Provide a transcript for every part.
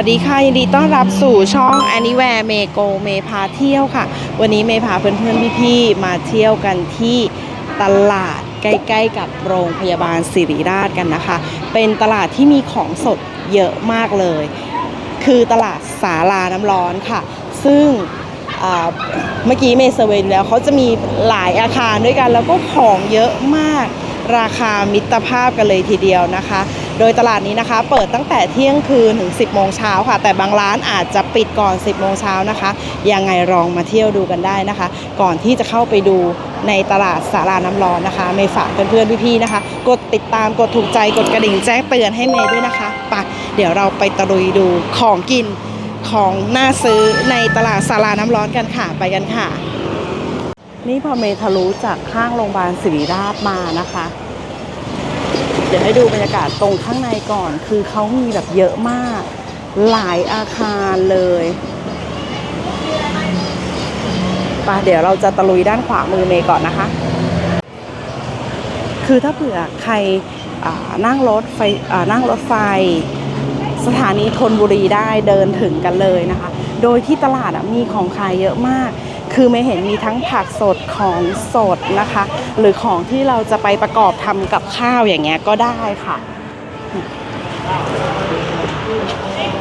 สวัสดีค่ะ ยินดีต้อนรับสู่ช่อง Anywhere เมโกเมพาเที่ยวค่ะ วันนี้เมพาเพื่อนๆพี่ๆมาเที่ยวกันที่ตลาดใกล้ๆกับโรงพยาบาลศิริราชกันนะคะ เป็นตลาดที่มีของสดเยอะมากเลย คือตลาดสาลาน้ำร้อนค่ะ ซึ่งเมื่อกี้เมย์เซเวยดูแล้วเขาจะมีหลายอาคารด้วยกัน แล้วก็ของเยอะมากราคามิตรภาพกันเลยทีเดียวนะคะ โดยตลาดนี้นะคะ เปิดตั้งแต่เที่ยงคืนถึง 10 โมงเช้าค่ะ แต่บางร้านอาจจะปิดก่อน 10 โมงเช้านะคะ ยังไงลองมาเที่ยวดูกันได้นะคะ ก่อนที่จะเข้าไปดูในตลาดสาราน้ำร้อนนะคะ เมย์ฝากเพื่อนๆพี่ๆนะคะ กดติดตามกดถูกใจกดกระดิ่งแจ้งเตือนให้เมย์ด้วยนะคะไปเดี๋ยวเราไปตะลุยดูของกินของน่าซื้อในตลาดสาราน้ำร้อนกันค่ะไปกันค่ะ นี่พอเมย์ทะลุจากข้างโรงพยาบาลศิริราชมานะคะ เดี๋ยวให้ดูบรรยากาศตรงข้างในก่อน คือเขามีแบบเยอะมาก หลายอาคารเลยไปเดี๋ยวเราจะตะลุยด้านขวามือเมย์ก่อนนะคะ คือถ้าเผื่อใครนั่งรถไฟนั่งรถไฟ สถานีธนบุรีได้เดินถึงกันเลยนะคะ โดยที่ตลาดมีของขายเยอะมาก คือไม่เห็นมีทั้งผักสดของสดนะคะ หรือของที่เราจะไปประกอบทำกับข้าวอย่างเงี้ยก็ได้ค่ะ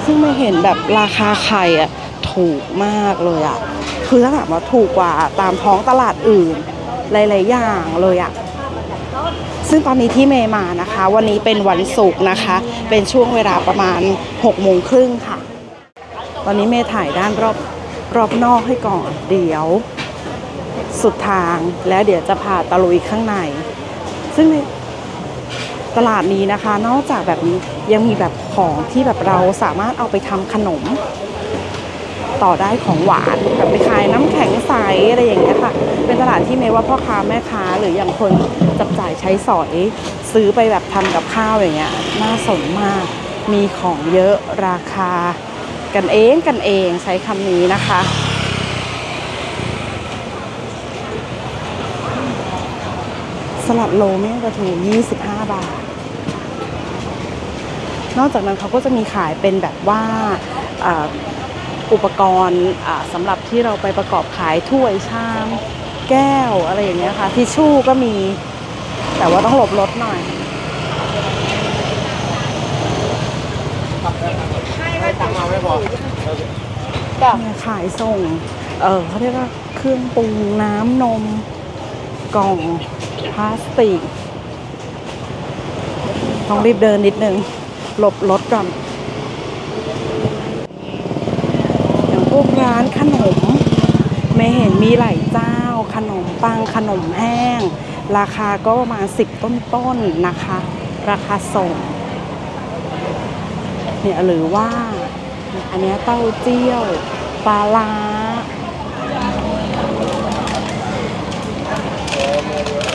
ซึ่งไม่เห็นแบบราคาไข่อะถูกมากเลยอะคือถ้าถามว่าถูกกว่าตามท้องตลาดอื่นหลายๆอย่างเลยอะซึ่งตอนนี้ที่เมย์มานะคะ วันนี้เป็นวันศุกร์นะคะ เป็นช่วงเวลาประมาณ6โมงครึ่งค่ะ ตอนนี้เมย์ถ่ายด้านรอบ รอบนอกให้ก่อน เดี๋ยว สุดทางแล้วเดี๋ยวจะพาตะลุยข้างใน ซึ่งในตลาดนี้นะคะ นอกจากแบบนี้ยังมีแบบของที่แบบเราสามารถเอาไปทำขนม ต่อได้ของหวานแบบไปขายน้ำแข็งใสอะไรอย่างเงี้ยค่ะ เป็นตลาดที่เมย์ว่าพ่อค้าแม่ค้าหรืออย่างคนจับจ่ายใช้สอยซื้อไปแบบทำกับข้าวอย่างเงี้ยน่าสนมากมีของเยอะราคา กันเองกันเองใช้คำนี้นะคะ สลัดโลเมี่ยงปลาทู25 บาท นอกจากนั้นเขาก็จะมีขายเป็นแบบว่าอุปกรณ์สำหรับที่เราไปประกอบขายถ้วยชาม แก้วอะไรอย่างเงี้ยค่ะทิชชู่ก็มีแต่ว่าต้องหลบรถหน่อย เนี่ยขายส่ง เออเขาเรียกว่าเครื่องปรุงน้ำนม กล่องพลาสติก ต้องรีบเดินนิดนึง หลบรถก่อน อย่างพวกร้านขนม ไม่เห็นมีหลายเจ้า ขนมปังขนมแห้ง ราคาก็ประมาณสิบต้นๆนะคะ ราคาส่งเนี่ยหรือว่า อันเนี้ยเต้าเจี้ยว ปลาล้า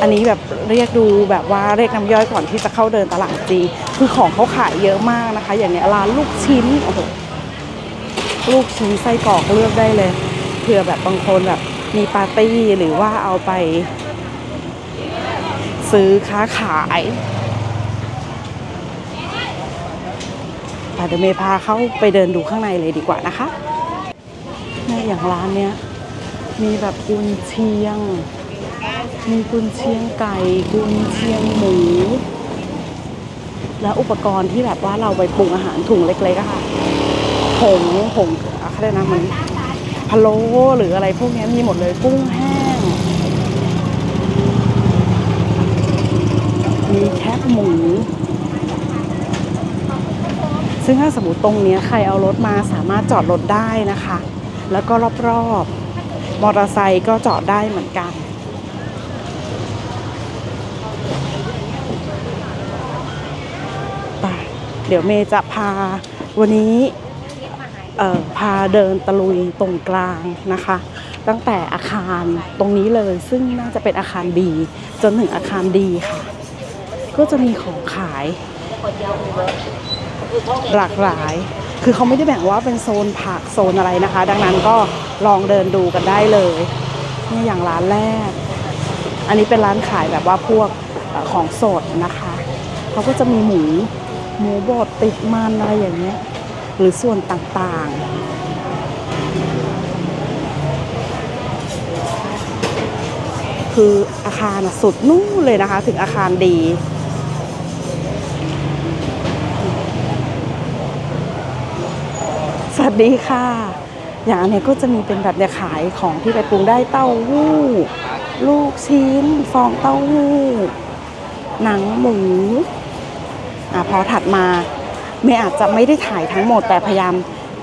อันนี้แบบเรียกดูแบบว่าเรียกน้ำย่อยก่อนที่จะเข้าเดินตลาดจริงคือของเขาขายเยอะมากนะคะ อย่างเนี้ยร้านลูกชิ้นโอ้โหลูกชิ้นไส้กรอกเลือกได้เลยเผื่อแบบบางคนแบบมีปาร์ตี้หรือว่าเอาไป ซื้อค้าขายแต่เดี๋ยวเมย์พาเข้าไปเดินดูข้างในเลยดีกว่านะคะ เนี่ยอย่างร้านเนี้ยมีแบบกุนเชียง มีกุนเชียงไก่ กุนเชียงหมู แล้วอุปกรณ์ที่แบบว่าเราไปปรุงอาหารถุงเล็กๆอะค่ะผงผงอะไรนะมันพะโล้หรืออะไรพวกนี้มีหมดเลยกุ้งแห้ง มีแคบหมูซึ่งถ้าสมมติตรงนี้ใครเอารถมาสามารถจอดรถได้นะคะ แล้วก็รอบๆ มอเตอร์ไซค์ก็จอดได้เหมือนกันไปเดี๋ยวเมย์จะพาวันนี้เอ่อพาเดินตะลุยตรงกลางนะคะ ตั้งแต่อาคารตรงนี้เลยซึ่งน่าจะเป็นอาคารดีจนถึงอาคารดีค่ะ ก็จะมีของขายหลากหลาย คือเขาไม่ได้แบ่งว่าเป็นโซนผักโซนอะไรนะคะ ดังนั้นก็ลองเดินดูกันได้เลยนี่อย่างร้านแรก อันนี้เป็นร้านขายแบบว่าพวกอของสดนะคะเขาก็จะมีหมูหมูบดติดมันอะไรอย่างเงี้ยหรือส่วนต่างๆ คืออาคารสุดนู่นเลยนะคะ ถึงอาคารดี วัสดีค่ะ อย่างอันนี้ก็จะมีเป็นแบบเนี่ยขายของที่ไปปรุงได้เต้าหู้ ลูกชิ้น ฟองเต้าหู้ หนังหมูอะพอถัดมาเมย์อาจจะไม่ได้ถ่ายทั้งหมดแต่พยายาม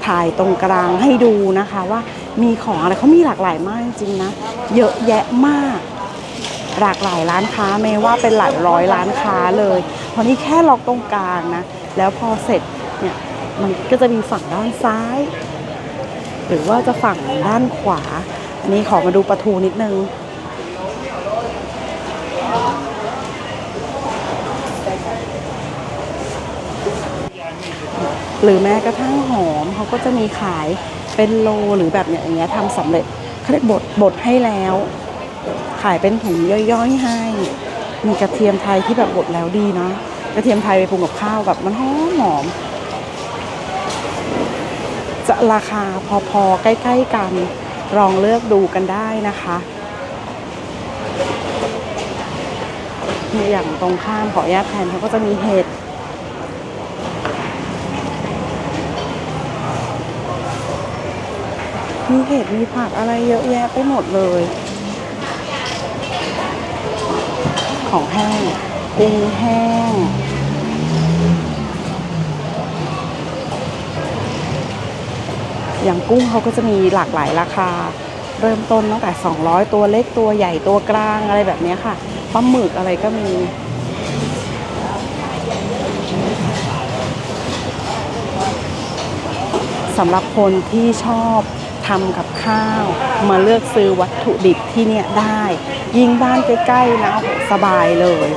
ถ่ายตรงกลางให้ดูนะคะว่ามีของอะไรเขามีหลากหลายมากจริงนะ เยอะแยะมาก หลากหลายร้านค้าเมว่าเป็นหลายร้อยร้านค้าเลยพราะนี่แค่ล็อกตรงกลางนะ แล้วพอเสร็จ มันก็จะมีฝั่งด้านซ้าย หรือว่าจะฝั่งด้านขวา อันนี้ขอมาดูปลาทูนิดนึง หรือแม้กระทั่งหอมเขาก็จะมีขายเป็นโลหรือแบบเนี้ยอย่างเงี้ยทำสำเร็จเขาเรียกบดบดให้แล้ว ขายเป็นถุงย่อยๆให้มีกระเทียมไทยที่แบบบดแล้วดีนะกระเทียมไทยไปปรุงกับข้าวแบบมันหอมหอม จะราคาพอๆ ใกล้ๆกัน ลองเลือกดูกันได้นะคะอย่างตรงข้ามขออนุญาตแทนเขาก็จะมีเห็ดมีเห็ดมีผักอะไรเยอะแยะไปหมดเลย ของแห้งกุ้งแห้ง อย่างกุ้งเขาก็จะมีหลากหลายราคา เริ่มต้นตั้งแต่ 200 ตัวเล็กตัวใหญ่ตัวกลางอะไรแบบนี้ค่ะปลาหมึกอะไรก็มีสำหรับคนที่ชอบทำกับข้าว มาเลือกซื้อวัตถุดิบที่เนี่ยได้ ยิ่งบ้านใกล้ๆนะโอ้โหสบายเลย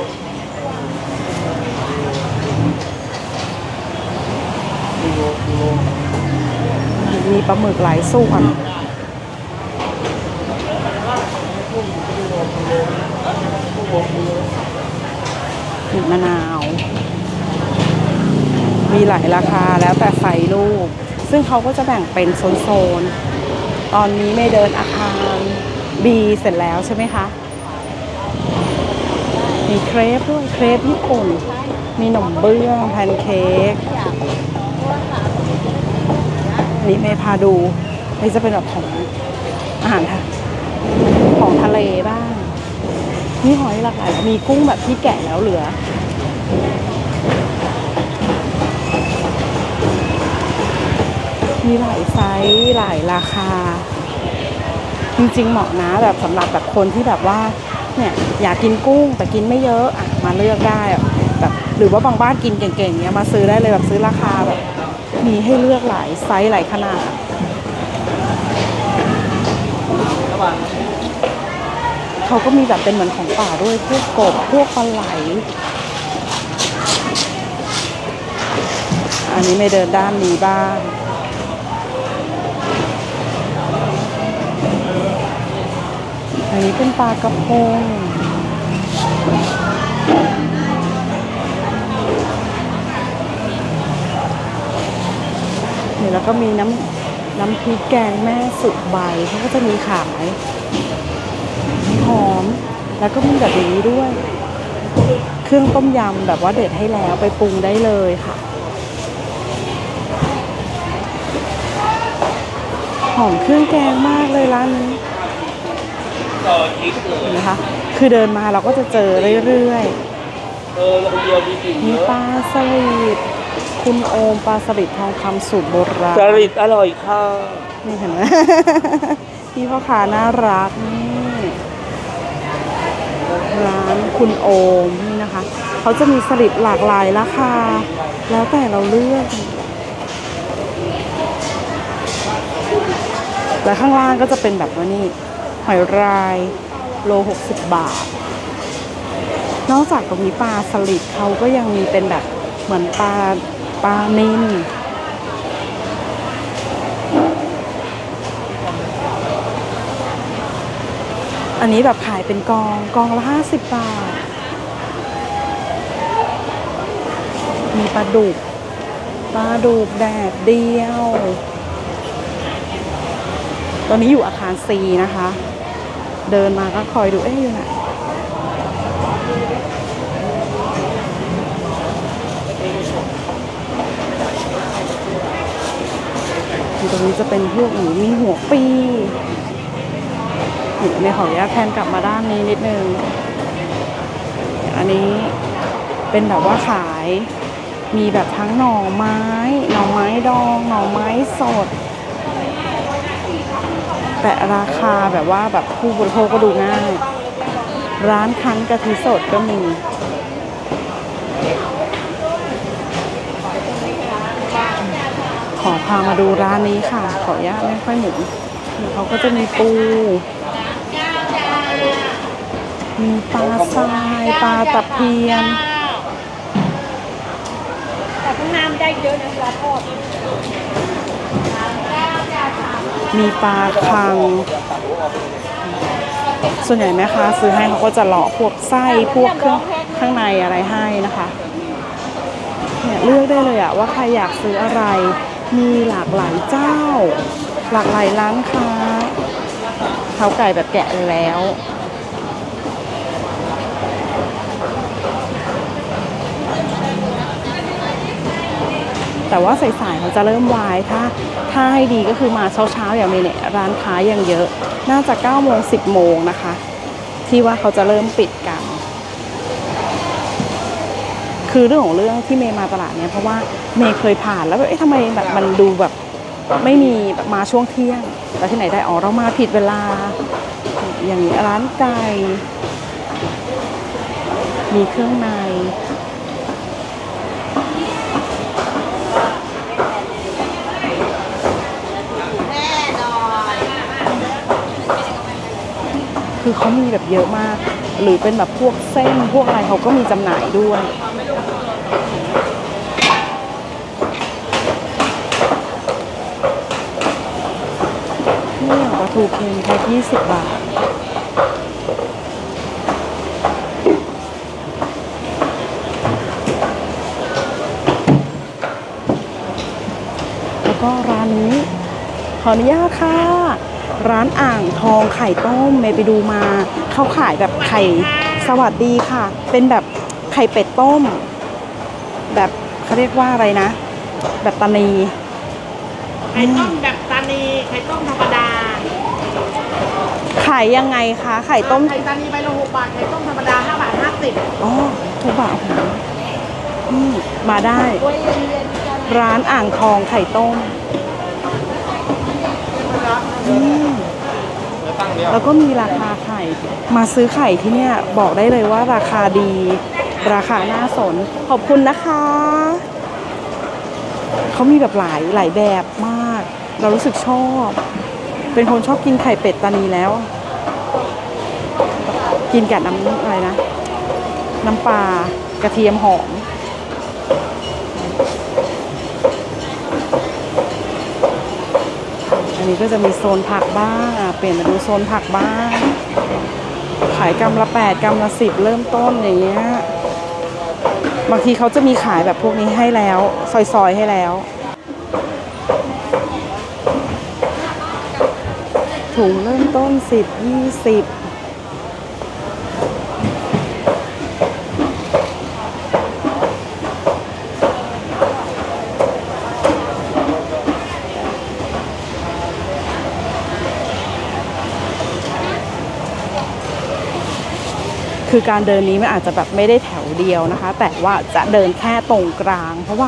มีปลาหมึกหลายส่วนมีมะนาว มีหลายราคาแล้วแต่ไซส์ลูก ซึ่งเขาก็จะแบ่งเป็นโซนๆ ตอนนี้ไม่เดินอาคาร B เสร็จแล้วใช่ไหมคะ มีเครปด้วย เครปญี่ปุ่น มีหนมเบื้องแพนเค้ก นนี้เมย์พาดูนี่จะเป็นแบบของอาหารทะของทะเลบ้าง มีหอยหลากหลายมีกุ้งแบบที่แกะแล้วเหลือ มีหลายไซส์หลายราคา จริงๆเหมาะนะแบบสำหรับแบบคนที่แบบว่าเนี่ยอยากกินกุ้งแต่กินไม่เยอะอะมาเลือกได้แบบหรือว่าบางบ้านกินเก่งๆเนี้ยมาซื้อได้เลยแบบซื้อราคาแบบ มีให้เลือกหลายไซส์หลายขนาดเขาก็มีแบบเป็นเหมือนของป่าด้วยพวกกบพวกปลาไหล อันนี้ไม่เดินด้านนี้บ้างอันนี้เป็นปลากระพง นี่แล้วก็มีน้ำน้ำพริกแกงแม่สุกใบเขาก็จะมีขายหอม แล้วก็มีแบบนี้ด้วย เครื่องต้มยำแบบว่าเด็ดให้แล้วไปปรุงได้เลยค่ะ หอมเครื่องแกงมากเลยร้านนี้ต่อจิ๊กเห็นไหมคะคือเดินมาเราก็จะเจอเรื่อยๆมีปลาสลิด คุณโอมปลาสลิดทองคำสูตรโบราณจริตอร่อยค่ะนี่เห็นไหม พี่พ่อค้าน่ารักนี่ร้านคุณโอมนี่นะคะ เขาจะมีสลิดหลากหลายราคา แล้วแต่เราเลือกและข้างล่างก็จะเป็นแบบว่านี่หอยรายโล 60 บาท นอกจากตรงนี้ปลาสลิดเขาก็ยังมีเป็นแบบ เหมือนปลาปลานิลอันนี้แบบขายเป็นกองกองละห้าสิบบาท มีปลาดุกปลาดุกแดดเดียว ตอนนี้อยู่อาคาร C นะคะ เดินมาก็คอยดูเอ๊ะอยู่ไหน ตรงนี้จะเป็นพวกหมูมีหัวปีในขออนุญาแทนกลับมาด้านนี้นิดนึง อันนี้เป็นแบบว่าขายมีแบบทั้งหน่อไม้ หน่อไม้ดอง หน่อไม้สด แต่ราคาแบบว่าแบบผู้บริโภคก็ดูง่าย ร้านคั้นกะทิสดก็มี ขอพามาดูร้านนี้ค่ะ ขออนุญาตไม่ค่อยหมุนเขาก็จะมีปู มีปลาทรายปลาตะเพียน แต่ข้างน้ำได้เยอะนะปลาทอดมีปลาคัง ส่วนใหญ่แม่ค้าซื้อให้เขาก็จะเลาะพวกไส้พวกเครื่องข้างในอะไรให้นะคะ เนี่ยเลือกได้เลยอะว่าใครอยากซื้ออะไร มีหลากหลายเจ้า หลากหลายร้านค้าเขาไก่แบบแกะแล้วแต่ว่าสายๆเขาจะเริ่มวายถ้าถ้าให้ดีก็คือมาเช้าๆอย่างนี้เนี่ยร้านค้ายังเยอะ น่าจะ9โมง10 โมงนะคะ ที่ว่าเขาจะเริ่มปิดกัน คือเรื่องของเรื่องที่เมย์มาตลาดเนี่ยเพราะว่าเมย์เคยผ่านแล้วแบบเอ๊ะทำไมแบบมันดูแบบไม่มีแบบมาช่วงเที่ยง แต่ที่ไหนได้อ๋อเรามาผิดเวลา อย่างนี้ร้านไก่มีเครื่องในคือเขามีแบบเยอะมาก หรือเป็นแบบพวกเส้นพวกอะไรเขาก็มีจำหน่ายด้วย นี่อย่าง ปลาทูเค็มแพ็ค20 บาท แล้วก็ร้านนี้ ขออนุญาตค่ะ ร้านอ่างทองไข่ต้มเมย์ไปดูมา เขาขายแบบไข่สวัสดีค่ะ เป็นแบบไข่เป็ดต้ม แบบเขาเรียกว่าอะไรนะ แบบตานีไข่ต้มแบบตานีไข่ต้มธรรมดา ขายยังไงคะไข่ต้มไข่ตานีใบละหกบาทไข่ต้มธรรมดาห้าบาทห้าสิบอ๋อทุกบาทอืมมาได้ ร้านอ่างทองไข่ต้มอืมแล้วก็มีราคาไข่ มาซื้อไข่ที่เนี่ยบอกได้เลยว่าราคาดี ราคาน่าสน ขอบคุณนะคะ เขามีแบบหลายหลายแบบมาก เรารู้สึกชอบ เป็นคนชอบกินไข่เป็ดตานีแล้ว กินกับน้ำอะไรนะ น้ำปลากระเทียมหอมอันนี้ก็จะมีโซนผักบ้างเปลี่ยนมาดูโซนผักบ้าง ขายกรัมละ8กรัมละ10เริ่มต้นอย่างเงี้ยบางทีเขาจะมีขายแบบพวกนี้ให้แล้ว ซอยๆให้แล้ว ถุงเริ่มต้น10 20คือการเดินนี้มันอาจจะแบบไม่ได้แถวเดียวนะคะ แต่ว่าจะเดินแค่ตรงกลาง เพราะว่า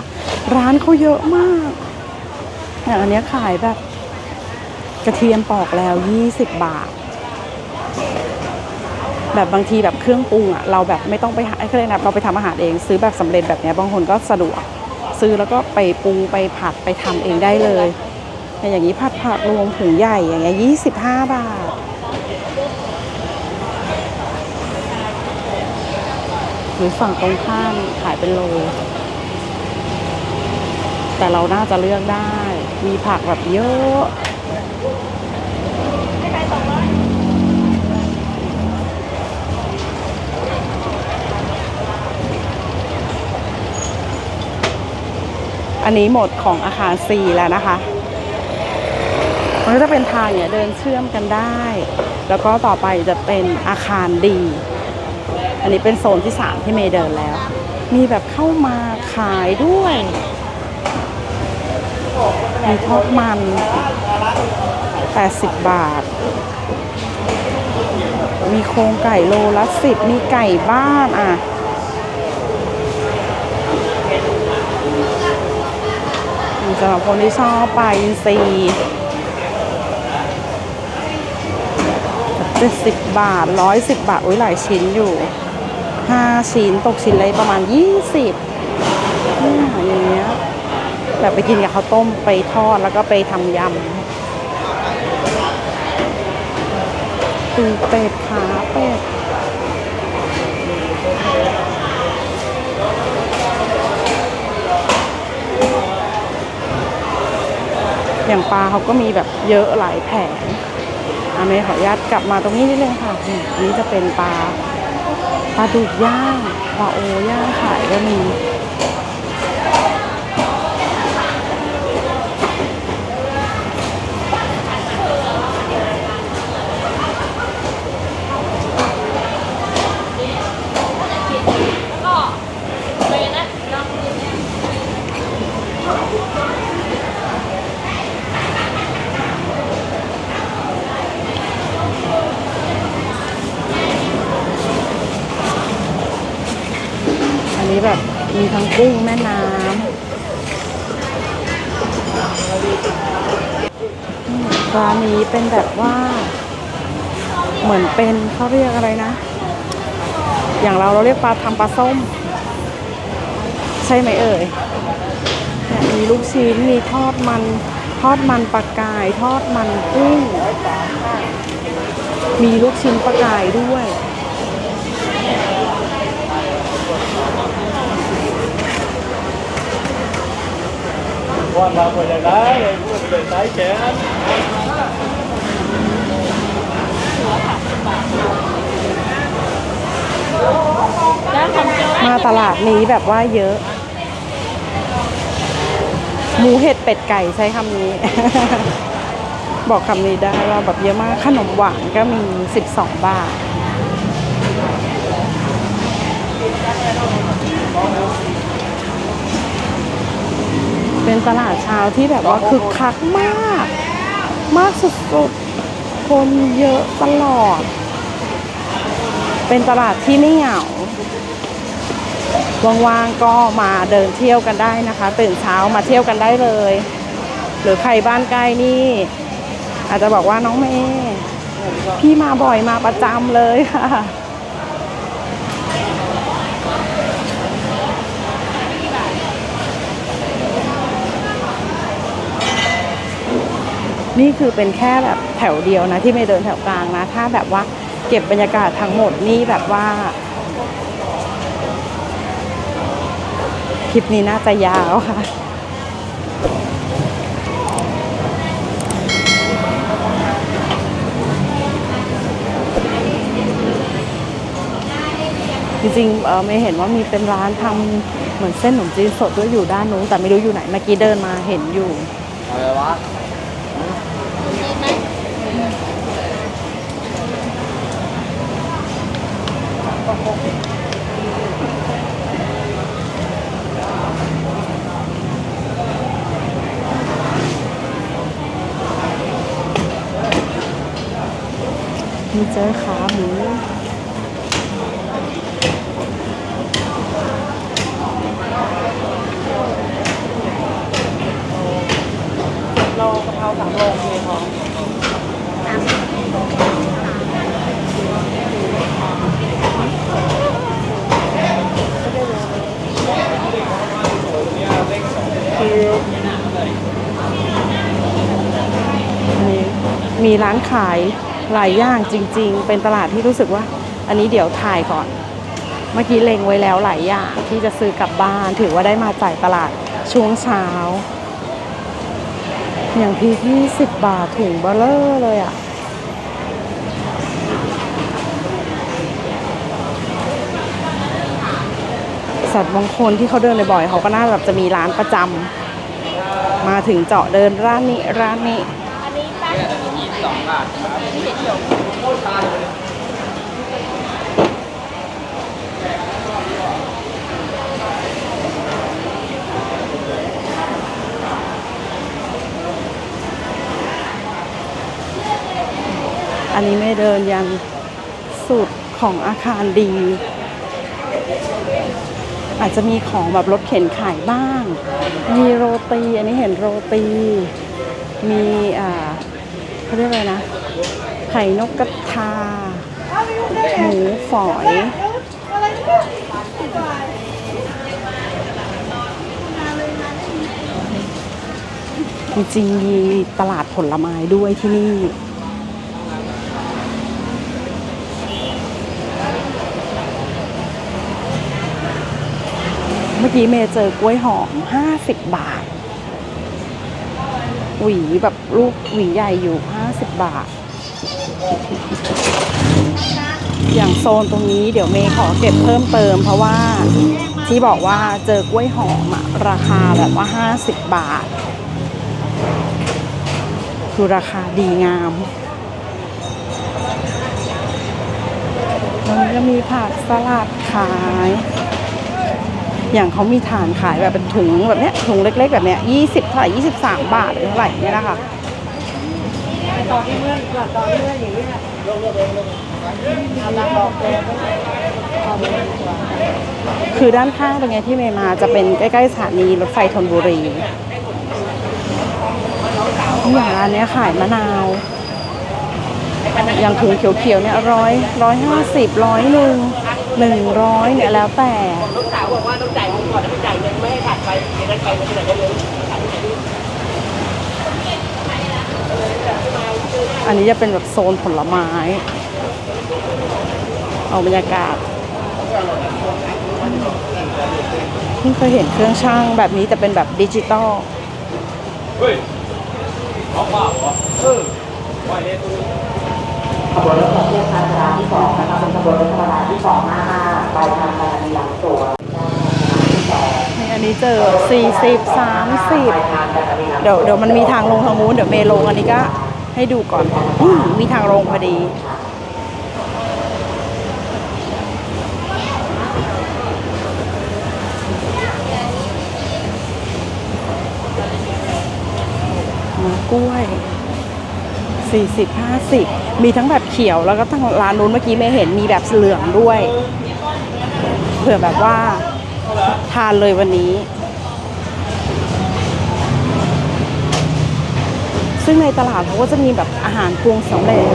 ร้านเขาเยอะมากอย่างอันนี้ขายแบบ กระเทียมปอกแล้ว 20 บาท แบบบางทีแบบเครื่องปรุงอะเราแบบไม่ต้องไปหาไอ้เครื่องนะเราไปทำอาหารเอง ซื้อแบบสำเร็จแบบนี้บางคนก็สะดวก ซื้อแล้วก็ไปปรุงไปผัดไปทำเองได้เลยอย่างนี้ผัดผักรวมถุงใหญ่อย่างเงี้ย25บาท หรือฝั่งตรงข้ามขายเป็นโล แต่เราน่าจะเลือกได้ มีผักแบบเยอะ อันนี้หมดของอาคาร C แล้วนะคะ มันก็จะเป็นทางเนี่ยเดินเชื่อมกันได้ แล้วก็ต่อไปจะเป็นอาคารดีอันนี้เป็นโซนที่ 3 ที่เมย์เดินแล้ว มีแบบเข้ามาขายด้วยมีทอดมัน 80 บาท มีโครงไก่โลละสิบมีไก่บ้านอะ สำหรับคนที่ชอบปลาอินทรีเจ็ดสิบบาทร้อยสิบบาท อุ้ยหลายชิ้นอยู่ห้าชิ้นตกชิ้นเลยประมาณยี่สิบอย่างเงี้ยแบบไปกินกับข้าวต้มไปทอดแล้วก็ไปทำยำตูเป็ดขาเป็ด อย่างปลาเขาก็มีแบบเยอะหลายแผงอาเมย์ขออนุญาตกลับมาตรงนี้นิดนึงค่ะนี่อันนี้จะเป็นปลาปลาดุกย่างปลาโอย่างขายก็มี มีทั้งกุ้งแม่น้ำร้านนี้เป็นแบบว่า เหมือนเป็นเขาเรียกอะไรนะ อย่างเราเราเรียกปลาทำปลาส้ม ใช่ไหมเอ่ยเนี่ยมีลูกชิ้นมีทอดมัน ทอดมันปลากาย ทอดมันกุ้งมีลูกชิ้นปลากายด้วย ว่ามาคนจะได้เลยพูดเลยสายแขนมาตลาดนี้แบบว่าเยอะ หมูเห็ดเป็ดไก่ใช้คำนี้ บอกคำนี้ได้ว่าแบบเยอะมากขนมหวานก็มี 12 บาท เป็น ตลาดเช้าที่แบบว่าคึกคักมาก มากสุดๆ คนเยอะตลอด เป็นตลาดที่ไม่เหงาว่างๆก็มาเดินเที่ยวกันได้นะคะ ตื่นเช้ามาเที่ยวกันได้เลย หรือใครบ้านใกล้นี่ อาจจะบอกว่าน้องเมย์พี่มาบ่อยมาประจำเลยค่ะ นี่คือเป็นแค่แบบแถวเดียวนะ ที่ไม่เดินแถวกลางนะ ถ้าแบบว่าเก็บบรรยากาศทั้งหมดนี่แบบว่าคลิปนี้น่าจะยาวค่ะจริงๆเออไม่เห็นว่ามีเป็นร้านทำเหมือนเส้นขนมจีนสดด้วยอยู่ด้านนู้นแต่ไม่รู้อยู่ไหนเมื่อกี้เดินมาเห็นอยู่อะไรวะ มีเจอขาหมูโลกะเพราสามโลเพียพอมีมีร้านขาย หลายอย่างจริง ๆ เป็นตลาดที่รู้สึกว่า อันนี้เดี๋ยวถ่ายก่อน เมื่อกี้เล็งไว้แล้วหลายอย่างที่จะซื้อกลับบ้าน ถือว่าได้มาจ่ายตลาดช่วงเช้า อย่างพีที่สิบบาทถุงเบลเลอร์เลยอะ่ะสัตว์บางคนที่เขาเดินบ่อยๆเขาก็น่าแบบจะมีร้านประจำมาถึงเจาะเดินร้านนี้ร้านนี้อันนี้ อันนี้ไม่เดินยันสุดของอาคารดี อาจจะมีของแบบรถเข็นขายบ้าง มีโรตี อันนี้เห็นโรตี มีอ่าเขาเรียกอะไรนะ ไข่นกกระทา หมูฝอย จริงๆมีตลาดผลไม้ด้วยที่นี่ มื่อกี้เมย์เจอกล้วยหอม50บบาท หวีแบบลูกหวีใหญ่อยู่50บบาท อย่างโซนตรงนี้เดี๋ยวเมย์ขอเก็บเพิ่มเติม เพราะว่าที่บอกว่าเจอกล้วยหอมอะราคาแบบว่า50บบาท คือราคาดีงามแล้ก็มีผักสลัดขาย อย่างเขามีฐานขายแบบเป็นถุงแบบเนี้ยถุงเล็ก ๆ แบบเนี้ยยี่สิบเท่าไหร่ยี่สิบสามบาทหรือเท่าไหร่เนี่ยนะคะต่อที่เมื่อนก่อนที่เมื่ออย่างนี้ยเอาละคือด้านข้างเป็นไงที่เมย์มาจะเป็นใกล้ๆสถานีรถไฟธนบุรีอย่างร้านนี้ขายมะนาวอย่างถุงเขียวๆเนี่ยร้อยร้อยห้าสิบร้อยหนึ่ง หนึ่งร้อยเนี่ยแล้วแต่ลูกสาวบอกว่าต้องจ่ายเงินก่อนถ้าไม่จ่ายเงินไม่ให้ถัดไปเดี๋ยวนั้นไปไหนได้เลย อันนี้จะเป็นแบบโซนผลไม้ เอาบรรยากาศเพิ่งเคยเห็นเครื่องช่างแบบนี้แต่เป็นแบบดิจิตอลเฮ้ยเอาเปล่าเหรอเออไหวเลยตัวนี้ ขบวนรถไฟเทียบชานาลาที่สองนะครับเป็นขบวนรถธรรมดาที่สองห้าห้าปลายทางสถานีหลังสวนนี่อันนี้เจอ 40 30ทางสถานีหลังเดี๋ยวเดี๋ยวมันมีทางลงทางนู้นเดี๋ยวเมลงอันนี้ก็ให้ดูก่อนอมีทางลงพอดีมะกล้วย 40 50 มีทั้งแบบเขียวแล้วก็ทั้งร้านนู้นเมื่อกี้ไม่เห็นมีแบบเหลืองด้วย เผื่อแบบว่าทานเลยวันนี้ ซึ่งในตลาดเขาก็จะมีแบบอาหารปรุงสำเร็จ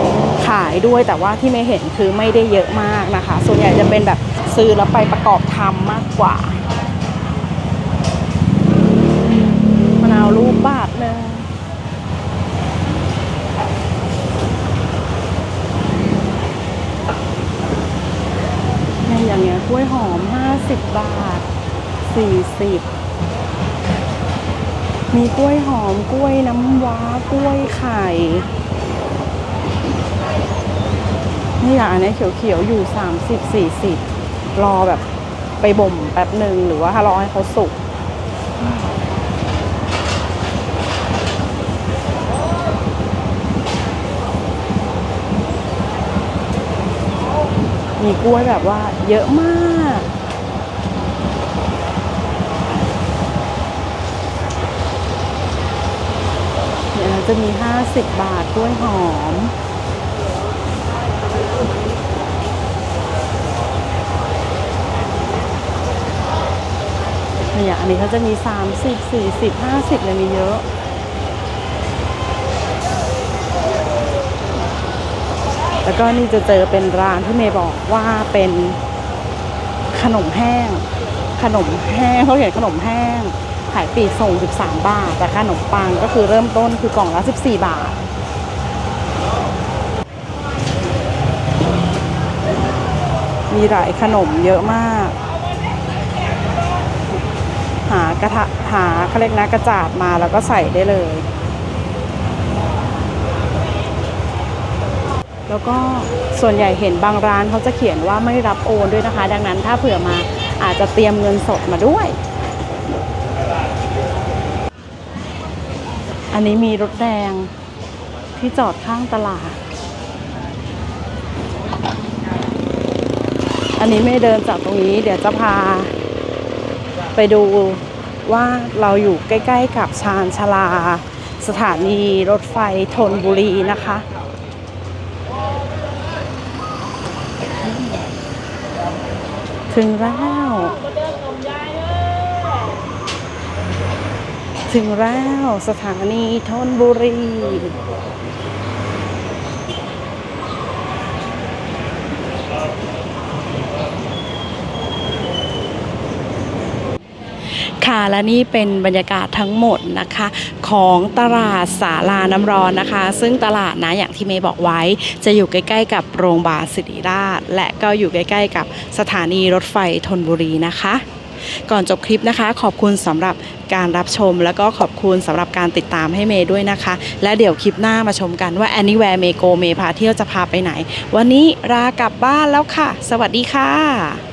ขายด้วยแต่ว่าที่ไม่เห็นคือไม่ได้เยอะมากนะคะ ส่วนใหญ่จะเป็นแบบซื้อแล้วไปประกอบทำมากกว่ามะนาวลูกบาทนึงเนี่ยอย่างเงี้ยก ล้วยหอม 50 บาท 40 มีกล้วยหอมกล้วยน้ำว้ากล้วยไข่ นี่อย่างอันนี้เขียวๆ อยู่ 30 40 รอแบบไปบ่มแป๊บหนึ่งหรือว่าถ้ารอให้เขาสุก มีกล้วยแบบว่าเยอะมากเนี่ยจะมี 50 บาทกล้วยหอม เนี่ยอันนี้เขาจะมี 30 40 50เลยมีเยอะ แล้วก็นี่จะเจอเป็นร้านที่เมย์บอกว่าเป็นขนมแห้ง ขนมแห้งเขาเขียนขนมแห้ง ขายปีส่ง 13 บาท แต่ขนมปังก็คือเริ่มต้นคือกล่องละ 14 บาท มีหลายขนมเยอะมาก หากระทะหาเขาเรียกนะกระจาดมาแล้วก็ใส่ได้เลย แล้วก็ส่วนใหญ่เห็นบางร้านเขาจะเขียนว่าไม่รับโอนด้วยนะคะ ดังนั้นถ้าเผื่อมาอาจจะเตรียมเงินสดมาด้วย อันนี้มีรถแดงที่จอดข้างตลาด อันนี้ไม่เดินจากตรงนี้ เดี๋ยวจะพา ไปดูว่าเราอยู่ใกล้ ๆ กับชานชาลา สถานีรถไฟธนบุรีนะคะ ถึงแล้ว ถึงแล้วสถานีทนบุรี ค่ะ และนี่เป็นบรรยากาศทั้งหมดนะคะ ของตลาดสาลาน้ำร้อนนะคะ ซึ่งตลาดนะอย่างที่เมย์บอกไว้ จะอยู่ใกล้ๆ กับโรงพยาบาลศิริราช และก็อยู่ใกล้ๆ กับสถานีรถไฟธนบุรีนะคะ ก่อนจบคลิปนะคะ ขอบคุณสำหรับการรับชม แล้วก็ขอบคุณสำหรับการติดตามให้เมย์ด้วยนะคะ และเดี๋ยวคลิปหน้ามาชมกันว่า Anywhere เมโกเมพาเที่ยวจะพาไปไหน วันนี้ลากลับบ้านแล้วค่ะ สวัสดีค่ะ